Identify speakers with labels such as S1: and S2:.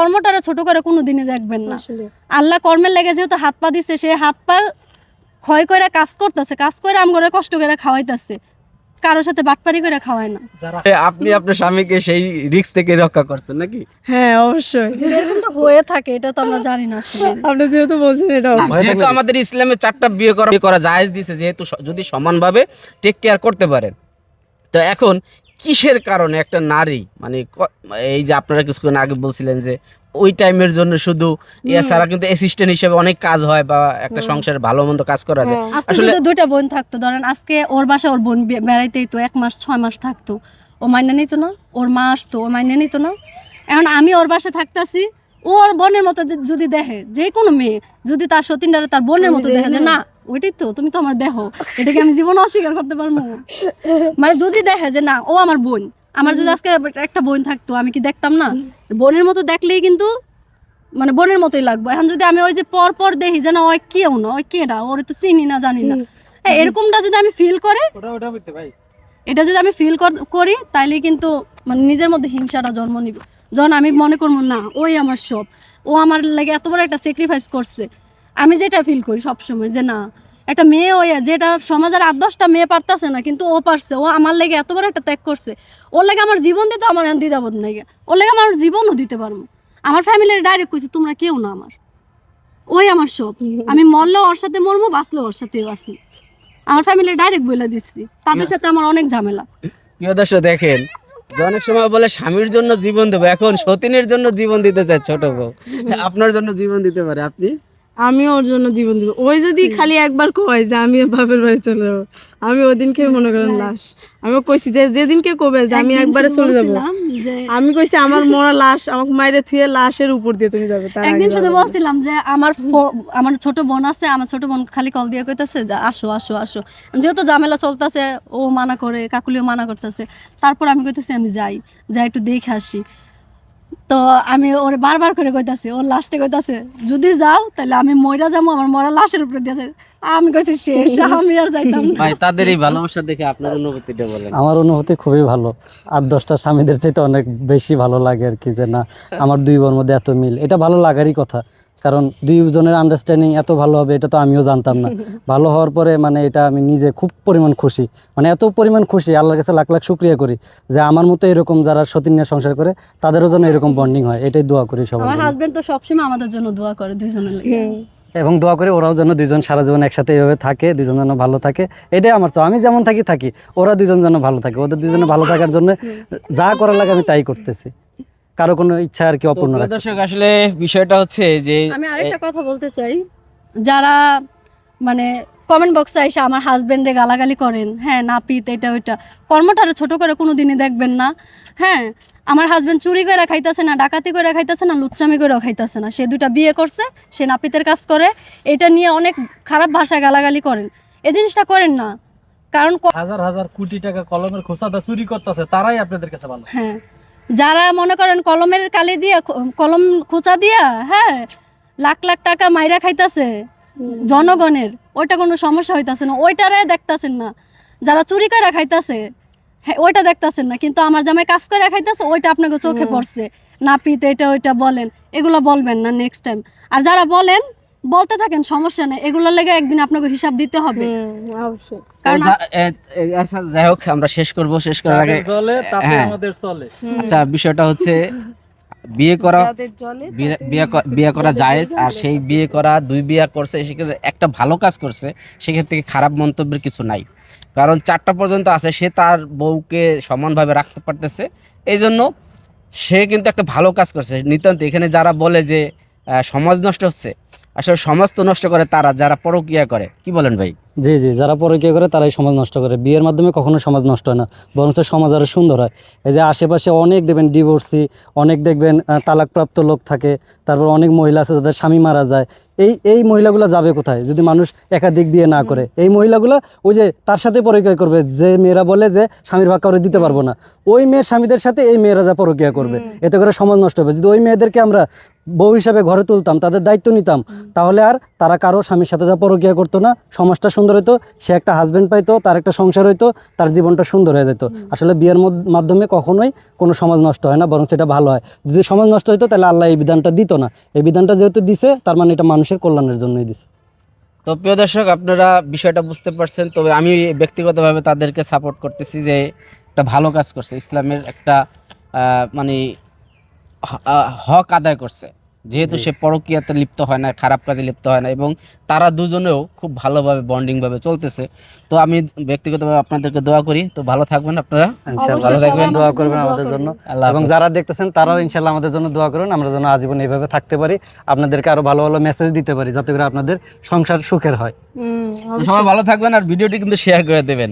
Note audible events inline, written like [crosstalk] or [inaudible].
S1: কর্মটারে ছোট করে কোনো দিনে দেখবেন না। আল্লাহ কর্মের লেগে যেহেতু হাত পা দিছে সে হাত পা ক্ষয় করে কাজ করতেছে কাজ করে আম করে কষ্ট করে খাওয়াইতেছে। কারোর সাথে বাটপারি করে খাওয়ায় না।
S2: আপনি আপনার স্বামীকে সেই রিস্ক থেকে রক্ষা করছেন নাকি?
S3: হ্যাঁ অবশ্যই।
S1: এরকমটা হয়ে থাকে এটা তো আমরা জানি না আসলে।
S3: আপনি যেহেতু বলছেন এটা
S2: যেহেতু আমাদের ইসলামে চারটা বিয়ে করা বিয়ে করা জায়েজ দিছে যেহেতু যদি সমানভাবে টেক কেয়ার করতে পারেন তো এখন কিসের কারণে একটা নারী? মানে এই যে আপনারা কিছুক্ষণ আগে বলছিলেন যে ওই টাইমের জন্য শুধু এছাড়া কিন্তু অ্যাসিস্ট্যান্ট হিসেবে অনেক কাজ হয় বা একটা সংসারে ভালো মন্দ কাজ করা যায়। আসলে-
S1: যদি দুইটা বোন থাকতো। ধরেন আজকে ওর বাসা ওর বোন বেড়াইতেই তো এক মাস ছয় মাস থাকতো। ও মাইনে নিত না ওর মা আসতো ও মাইনে নিত না। এখন আমি ওর বাসা থাকতাছি ও ওর বোনের মতো যদি দেখে যে কোনো মেয়ে যদি তার সতীনটারে তার বোনের মতো দেখে যে না ওইটাই তো তুমি তো আমার দেহ। এটাকে আমি জীবনে অস্বীকার করতে পারব। মানে যদি দেখে যে না ও আমার বোন আমার যদি আজকে একটা বোন থাকতো আমি কি দেখতাম না? বোনের মতো দেখলেই কিন্তু মানে বোনের মতোই লাগবে। এখন যদি আমি ওই যে পর পর দেখি যে না ওই কেউ না ওই কেডা? ওরে তো চিনি না জানি না। হ্যাঁ, এরকমটা যদি আমি ফিল করে এটা যদি আমি ফিল করি তাইলে কিন্তু মানে নিজের মধ্যে হিংসাটা জন্ম নিবে। যখন আমি মনে করব না ওই আমার সব। ও আমার লাগে এত বড় একটা স্যাক্রিফাইস করছে। আমি যেটা ফিল করি সবসময় যে না একটা মেয়ে ওই যেটা সমাজের আট দশটা মেয়ে পারতাছে না কিন্তু ও পারছে ও আমার লেগে এত বড় একটা ত্যাগ করছে ওর লাগে আমার জীবন দিতে আমার দ্বিধাবোধ নাই ওর লাগে আমার জীবনও দিতে পারব আমার ফ্যামিলির ডাইরেক্ট কইছে তোমরা কেউ না আমার ওই আমার সব আমি মরলেও ওর সাথে মরবো বাঁচলেও ওর সাথে বাঁচি আমার ফ্যামিলি ডাইরেক্ট বলে দিচ্ছি তাদের সাথে আমার অনেক ঝামেলা।
S2: প্রিয় দর্শক দেখেন অনেক সময় বলে স্বামীর জন্য জীবন দেবো এখন সতীনের জন্য জীবন দিতে চায় ছোট বউ। আপনার জন্য জীবন দিতে পারে আপনি?
S3: আমি ওর জন্য জীবন দিব। ওই যদি খালি একবার কয় যে আমি বাপের বাড়ি চলে যাব আমি ওই দিনকে মনে করেন লাশ। আমি কইছি যে যেদিনকে কবে যে আমি একবারে চলে যাব। আমি কইছি আমার মরা লাশ আমাকে মাইরে থুয়ে লাশের উপর দিয়ে তুমি যাবে তার
S1: একদিন শুধু বলছিলাম যে আমার আমার ছোট বোন আছে আমার ছোট বোন খালি কল দিয়ে কইতাছে যে আসো আসো আসো। যেহেতু ঝামেলা চলতেছে ও মানা করে কাকুলিও মানা করতেছে তারপর আমি কইতাছি আমি যাই যাই একটু দেখে আসি। তো আমি ওর বারবার করে কইতাছি ওর লাস্টে কইতাছে যদি যাও তাহলে আমি ময়রা যাব আমার মরা লাশের উপরে দিয়ে আমি কইছি শেষ আমি আর যাইতাম না।
S2: ভাই তাদের এই ভালোবাসা দেখে আপনার অনুভূতিটা বলেন।
S4: আমার অনুভূতি খুবই ভালো। আট দশটা স্বামীদের চাইতে অনেক বেশি ভালো লাগে আর কি যে না আমার দুই বোর মধ্যে এত মিল। এটা ভালো লাগারই কথা। কারণ দুইজনের আন্ডারস্ট্যান্ডিং এত ভালো হবে এটা তো আমিও জানতাম না। [laughs] ভালো হওয়ার পরে মানে এটা আমি নিজে খুব পরিমাণ খুশি। মানে এত পরিমাণ খুশি আল্লাহর কাছে লাখ লাখ শুক্রিয়া করি যে আমার মতো এরকম যারা সতীন নিয়ে সংসার করে তাদেরও যেন এরকম বন্ডিং হয় এটাই দোয়া করি সবার
S1: আমার হাজবেন্ড তো সবসময় আমাদের জন্য দোয়া করে দুজনের লাগে।
S4: এবং দোয়া করি ওরাও যেন দুজন সারা জীবন একসাথে এইভাবে থাকে দুজন যেন ভালো থাকে এটাই আমার চাও আমি যেমন থাকি থাকি। ওরা দুজন যেন ভালো থাকে ওদের দুজনে ভালো থাকার জন্য যা করার লাগে আমি তাই করতেছি। কারও কোনো ইচ্ছা আর কি অপূর্ণ
S2: দর্শক আসলে বিষয়টা হচ্ছে যে
S1: আমি আরেকটা কথা বলতে চাই। যারা মানে কমেন্ট বক্সে এসে আমার হাজবেন্ডে গালাগালি করেন হ্যাঁ নাপিত এটা ওইটা। কর্মটারে ছোট করে কোনো দিনই দেখবেন না। হ্যাঁ আমার হাজবেন্ড চুরি করে খাইতেছে না ডাকাতি করে খাইতেছে না লুচ্চামি করে খাইতেছে না। সে দুটা বিয়ে করছে সে নাপিতের কাজ করে। এটা নিয়ে অনেক খারাপ ভাষায় গালাগালি করেন। এই জিনিসটা করেন না। কারণ
S5: হাজার হাজার কোটি টাকা কলমের খোসাটা চুরি করতেছে তারাই আপনাদের কাছে ভালো।
S1: হ্যাঁ। যারা মনে করেন কলমের কালি দিয়ে কলম খোঁচা দিয়া হ্যাঁ লাখ লাখ টাকা মাইরা খাইতাছে জনগণের ওইটা কোনো সমস্যা হইতাছে না। ওইটারে দেখতাছেন না। যারা চুরি করে খাইতাছে হ্যাঁ ওইটা দেখতাছেন না। কিন্তু আমার জামাই কাজ করে খাইতেছে ওইটা আপনাকে চোখে পড়ছে। নাপিত এটা ওইটা বলেন এগুলো বলবেন না নেক্সট টাইম আর যারা বলেন বলতে থাকেন সমস্যা নেই। এগুলোর লেগে একদিন আপনাকে হিসাব দিতে হবে।
S3: অবশ্যই।
S1: কারণ
S2: এ- আচ্ছা, যাই হোক আমরা শেষ করব শেষ করার আগে
S5: চলে তাতে
S2: হ্যাঁ।
S5: আমাদের চলে।
S2: আচ্ছা বিষয়টা হচ্ছে বিয়ে করা বিয়ে- বিয়ে করা জায়েজ আর সেই বিয়ে করা দুই বিয়ে করছে সেক্ষেত্রে একটা ভালো কাজ করছে সেক্ষেত্রে খারাপ মন্তব্যের কিছু নাই। কারণ চারটা পর্যন্ত আছে সে তার বউকে সমানভাবে রাখতে পারতেছে এই জন্য সে কিন্তু একটা ভালো কাজ করছে। নিতান্ত এখানে যারা বলে যে আহ, সমাজ নষ্ট হচ্ছে আসলে সমাজ তো নষ্ট করে তারা যারা পরকিয়া করে। কি বলেন ভাই?
S4: জি জি যারা পরকীয়া করে তারাই সমাজ নষ্ট করে। বিয়ের মাধ্যমে কখনো সমাজ নষ্ট হয় না বরঞ্চ সমাজ আরও সুন্দর হয়। এই যে আশেপাশে অনেক দেখবেন ডিভোর্সি অনেক দেখবেন তালাকপ্রাপ্ত লোক থাকে তারপর অনেক মহিলা আছে যাদের স্বামী মারা যায়। এই এই মহিলাগুলো যাবে কোথায়? যদি মানুষ একাধিক বিয়ে না করে। এই মহিলাগুলো ওই যে তার সাথে পরকীয়া করবে যে মেয়েরা বলে যে স্বামীর ভাগ কাউরে দিতে পারব না। ওই মেয়ের স্বামীদের সাথে এই মেয়েরা যা পরকীয়া করবে এতে করে সমাজ নষ্ট হবে। যদি ওই মেয়েদেরকে আমরা বউ হিসাবে ঘরে তুলতাম তাদের দায়িত্ব নিতাম। তাহলে আর তারা কারও স্বামীর সাথে যা পরকিয়া করতো না সমাজটা সুন্দর হতো সে একটা হাজব্যান্ড পাইতো তার একটা সংসার হইতো তার জীবনটা সুন্দর হয়ে যেত। আসলে বিয়ের মাধ্যমে কখনোই কোনো সমাজ নষ্ট হয় না বরং সেটা ভালো হয়। যদি সমাজ নষ্ট হইতো তাহলে আল্লাহ এই বিধানটা দিত না। এই বিধানটা যেহেতু দিছে তার মানে এটা মানুষের কল্যাণের জন্যই দিছে।
S2: তো প্রিয় দর্শক আপনারা বিষয়টা বুঝতে পারছেন তবে আমি ব্যক্তিগতভাবে তাদেরকে সাপোর্ট করতেছি যে একটা ভালো কাজ করছে। ইসলামের একটা আহ, মানে হক আদায় করছে। যেহেতু সে পরকীয়াতে লিপ্ত হয় না খারাপ কাজে লিপ্ত হয় না এবং তারা দুজনেও খুব ভালোভাবে বন্ডিং ভাবে চলতেছে। তো আমি ব্যক্তিগতভাবে আপনাদেরকে দোয়া করি। তো ভালো থাকবেন আপনারা। ভালো থাকবেন
S4: দোয়া করবেন আমাদের জন্য।
S2: আল্লাহ
S4: এবং যারা দেখতেছেন তারাও ইনশাল্লাহ আমাদের জন্য দোয়া করুন। আমরা যেন আজীবন এইভাবে থাকতে পারি। আপনাদেরকে আরও ভালো ভালো মেসেজ দিতে পারি যাতে করে আপনাদের সংসার সুখের হয়।
S2: সবাই ভালো থাকবেন আর ভিডিওটি কিন্তু শেয়ার করে দেবেন।